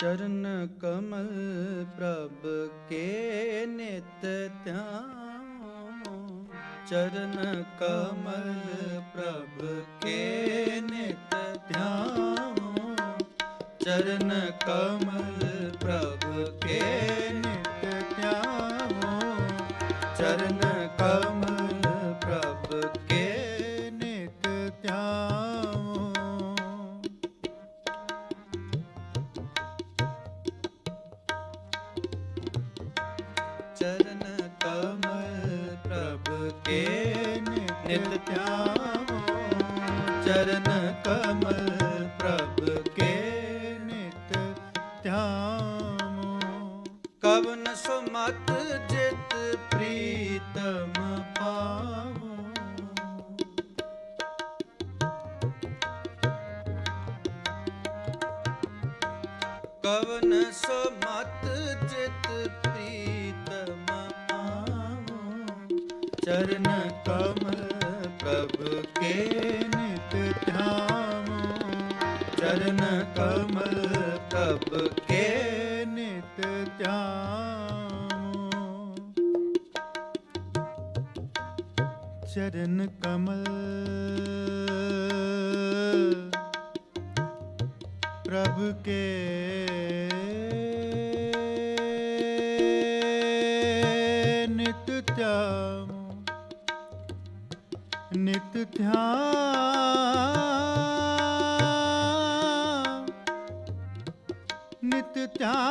ਚਰਨ ਕਮਲ ਪ੍ਰਭ ਕੇ ਨਿਤ ਧਿਆਨ। ਚਰਨ ਕਮਲ ਪ੍ਰਭ ਕੇ ਨਿਤ ਧਿਆਨ। ਚਰਨ ਕਮਲ ਪ੍ਰਭ ਕੇ ਨਿਤ ਧਿਆਨ। ਚਰਨ ਕਮਲ ਪ੍ਰਭ ਕੇ ਨਿਤ ਧਿਆਨ। ਪ੍ਰਭ ਕੇ ਨਿਤ ਧਿਆਵੋ, ਚਰਨ ਕਮਲ ਪ੍ਰਭ ਕੇ ਨਿਤ ਧਿਆਵੋ। ਕਵਨ ਸੁਮਤ ਜਿਤ ਪ੍ਰੀਤਮ ਪਾਵੋ। ਕਵਨ ਸੁਮਤ ਚਰਨ ਕਮਲ ਪ੍ਰਭ ਕੇ ਨਿਤ ਧਿਆਵੋ ਚਰਨ ਕਮਲ ਪ੍ਰਭ ਕੇ ਨਿਤ ਧਿਆਵੋ ਚਰਨ ਕਮਲ ਪ੍ਰਭ ਕੇ ਨਿਤ ਧਿਆਵੋ ਨਿਤ ਧਿਆਨ, ਨਿਤ ਧਿਆਵੋ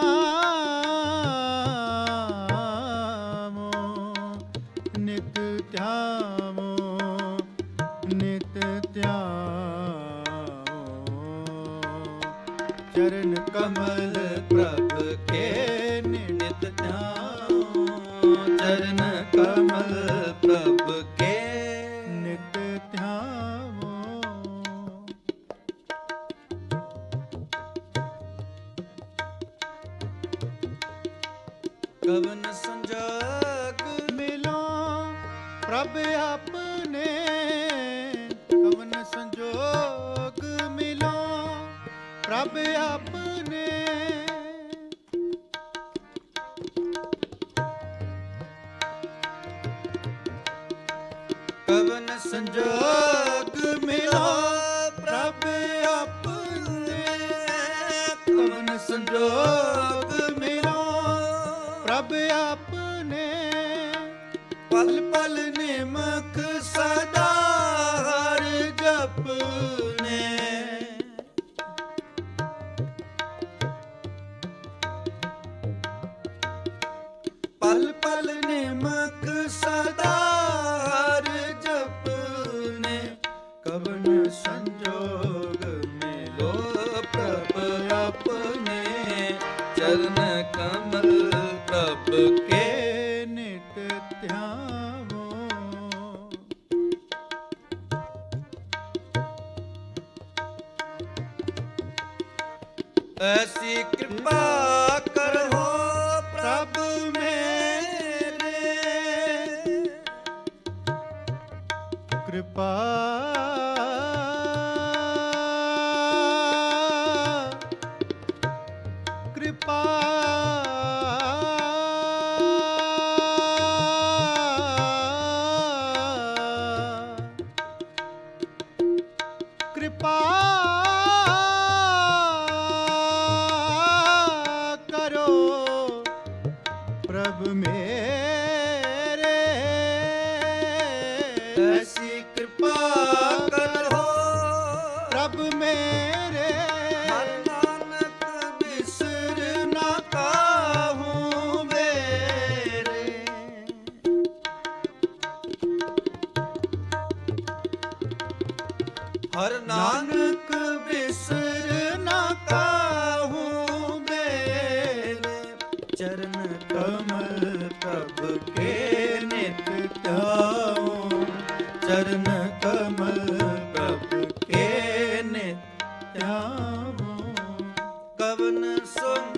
ਨਿਤ ਧਿਆਵੋ ਨਿਤ ਧਿਆਵੋ ਚਰਨ ਕਮਲ ਪ੍ਰਭ ਕੇ ਨਿਤ ਧਿਆਵੋ ਚਰਨ ਕਮਲ ਪ੍ਰਭ ਕੇ ਕਵਨ ਸੰਜੋਗ ਮਿਲੋ ਪ੍ਰਭ ਆਪਨੇ ਕਵਨ ਸੰਜੋਗ ਮਿਲੋ ਪ੍ਰਭ ਆਪਨੇ ਕਵਨ ਸੰਜੋਗ ਮਿਲੋ ਪ੍ਰਭ ਆਪਨੇ ਕਵਨ ਸੰਜੋਗ ਮਿਲੋ ਪ੍ਰਭ ਆਪਨੇ ਪਲ ਪਲ ਕੇ ਧਿਆਵੋ। ਐਸੀ ਕਿਰਪਾ ਕਿਰਪਾ ਕਰੋ ਪ੍ਰਭ ਮੇਰੇ। ਐਸੀ ਕਿਰਪਾ ਹਰ ਨਾਨਕ ਬਿਸਰ ਨਾ ਕਾਹੂ ਮੇਰੇ ਚਰਨ ਕਮਲ ਪ੍ਰਭ ਕੇ ਨਿਤ ਧਿਆਉ ਚਰਨ ਕਮਲ ਪ੍ਰਭ ਕੇ ਨਿਤ ਧਿਆਉ ਕਵਨ ਸੁਮਤ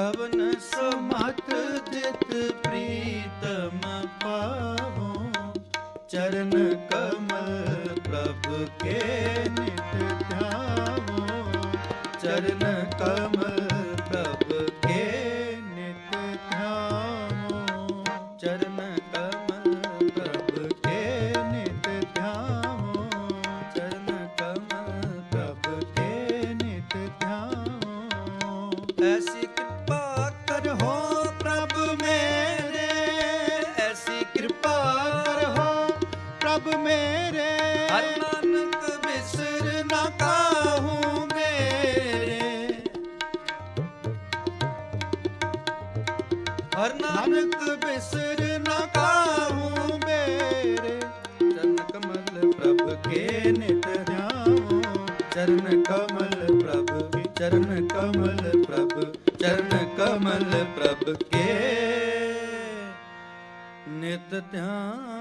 ਕਵਨ ਸਮਤ ਜਿਤ ਪ੍ਰੀਤਮ ਪਾਹੋ, ਚਰਨ ਕਮਲ ਪ੍ਰਭ ਕੇ ਨਿਤ ਧਿਆਵੋ। ਚਰਨ ਕਮਲ ਪ੍ਰਭ ਕੇ ਨਿਤ ਧਿਆਵੋ। ਚਰਨ ऐसी ਪ੍ਰਭ ਮੇਰੇ। ਹਰ ਨਾਨਕ ਬਿਸਰ ਨਾ ਕਾਹੂ ਮੇਰੇ। ਹਰ ਨਾਨਕ ਬਿਸਰ ਨਾ ਕਾਹੂ ਮੇਰੇ। ਚਰਨ ਕਮਲ ਪ੍ਰਭ ਕੇ ਨਿਤ ਧਿਆਵੋ ਚਰਨ ਕਮਲ ਪ੍ਰਭ ਚਰਨ ਕਮਲ ਪ੍ਰਭ ਚਰਨ ਕਮਲ ਪ੍ਰਭ ਕੇ ਨਿਤ ਧਿਆਨ